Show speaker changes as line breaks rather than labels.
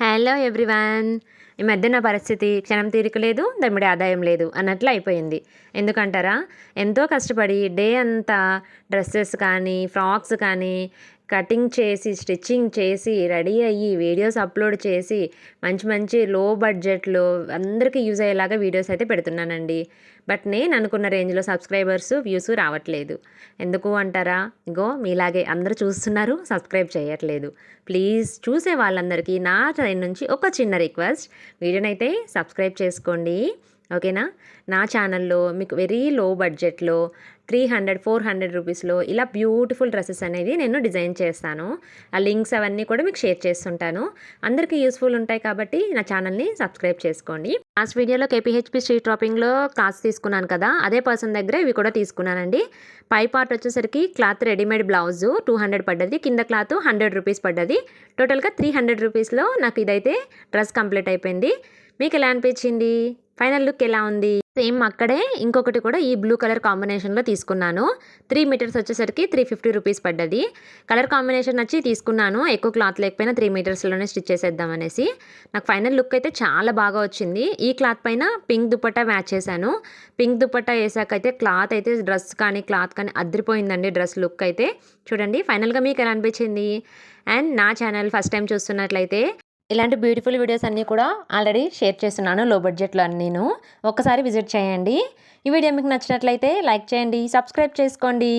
Hello everyone. ఈ మధ్య నా పరిస్థితి క్షణం తీరిక లేదు దమ్మిడి ఆదాయం లేదు అన్నట్లు అయిపోయింది. ఎందుకంటారా? ఎంతో కష్టపడి డే అంతా డ్రెస్సెస్ కానీ ఫ్రాక్స్ కానీ కటింగ్ చేసి స్టిచ్చింగ్ చేసి రెడీ అయ్యి వీడియోస్ అప్లోడ్ చేసి మంచి మంచి లో బడ్జెట్లో అందరికీ యూజ్ అయ్యేలాగా వీడియోస్ అయితే పెడుతున్నానండి. బట్ నేను అనుకున్న రేంజ్లో సబ్స్క్రైబర్స్ వ్యూస్ రావట్లేదు. ఎందుకు అంటారా? ఇగో మీలాగే అందరూ చూస్తున్నారు సబ్స్క్రైబ్ చేయట్లేదు. ప్లీజ్ చూసే వాళ్ళందరికీ నా సైడ్ నుంచి ఒక చిన్న రిక్వెస్ట్ వీడియోనైతే సబ్స్క్రైబ్ చేసుకోండి. ఓకేనా? నా ఛానల్లో మీకు వెరీ లో బడ్జెట్లో త్రీ హండ్రెడ్ ఫోర్ హండ్రెడ్ రూపీస్లో ఇలా బ్యూటిఫుల్ డ్రెస్సెస్ అనేది నేను డిజైన్ చేస్తాను. ఆ లింక్స్ అవన్నీ కూడా మీకు షేర్ చేస్తుంటాను. అందరికీ యూస్ఫుల్ ఉంటాయి కాబట్టి నా ఛానల్ని సబ్స్క్రైబ్ చేసుకోండి. లాస్ట్ వీడియోలో కేపీహెచ్పి స్ట్రీట్ డ్రాపింగ్లో క్లాస్ తీసుకున్నాను కదా అదే పర్సన్ దగ్గర ఇవి కూడా తీసుకున్నానండి. పై పార్ట్ వచ్చేసరికి cloth readymade blouse two hundred పడ్డది కింద క్లాత్ హండ్రెడ్ రూపీస్ పడ్డది. టోటల్గా త్రీ హండ్రెడ్ రూపీస్లో నాకు ఇదైతే డ్రెస్ కంప్లీట్ అయిపోయింది. మీకు ఎలా అనిపించింది? ఫైనల్ లుక్ ఎలా ఉంది? సేమ్ అక్కడే ఇంకొకటి కూడా ఈ బ్లూ కలర్ కాంబినేషన్లో తీసుకున్నాను. త్రీ మీటర్స్ వచ్చేసరికి త్రీ ఫిఫ్టీ రూపీస్ పడ్డది. కలర్ కాంబినేషన్ వచ్చి తీసుకున్నాను. ఎక్కువ క్లాత్ లేకపోయినా త్రీ మీటర్స్లోనే స్టిచ్ చేసేద్దాం అనేసి. నాకు ఫైనల్ లుక్ అయితే చాలా బాగా వచ్చింది. ఈ క్లాత్ పైన పింక్ దుపట్టా మ్యాచ్ చేశాను. పింక్ దుపట్టా వేసాక అయితే క్లాత్ అయితే డ్రెస్ కానీ క్లాత్ కానీ అదిరిపోయిందండి డ్రెస్ లుక్ అయితే. చూడండి ఫైనల్గా మీకు ఎలా అనిపించింది? అండ్ నా ఛానల్ ఫస్ట్ టైం చూస్తున్నట్లయితే ఇలాంటి బ్యూటిఫుల్ వీడియోస్ అన్నీ కూడా ఆల్రెడీ షేర్ చేస్తున్నాను లో బడ్జెట్లో నేను ఒక్కసారి విజిట్ చేయండి. ఈ వీడియో మీకు నచ్చినట్లయితే లైక్ చేయండి సబ్స్క్రైబ్ చేసుకోండి.